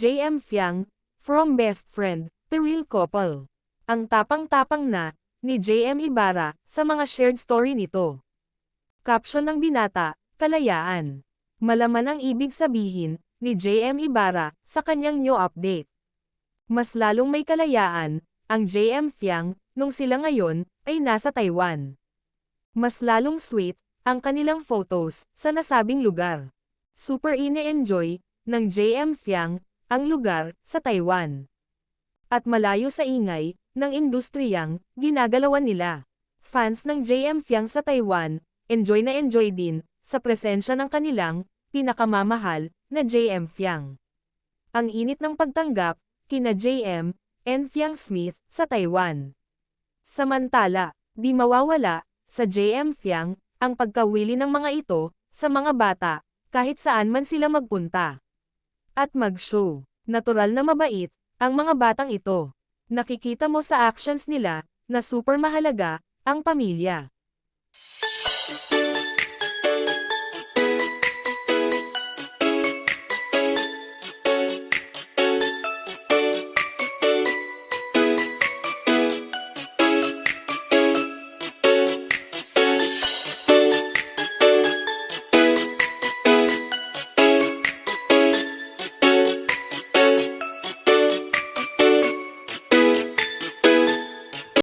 JM Fiang, from best friend, to real couple. Ang tapang-tapang na, ni JM Ibarra, sa mga shared story nito. Caption ng binata, Kalayaan. Malaman ang ibig sabihin, ni JM Ibarra, sa kanyang new update. Mas lalong may kalayaan, ang JM Fiang, nung sila ngayon, ay nasa Taiwan. Mas lalong sweet, ang kanilang photos, sa nasabing lugar. Super ine-enjoy, ng JM Fiang, ang lugar, sa Taiwan. At malayo sa ingay, ng industriyang, ginagalawan nila. Fans ng JM Fiang sa Taiwan, enjoy na enjoy din, sa presensya ng kanilang, pinakamamahal, na JM Fiang. Ang init ng pagtanggap, kina JM, and Fiang Smith, sa Taiwan. Samantala, di mawawala, sa JM Fiang, ang pagkawili ng mga ito, sa mga bata, kahit saan man sila magpunta. At mag-show. Natural na mabait, ang mga batang ito. Nakikita mo sa actions nila, na super mahalaga, ang pamilya.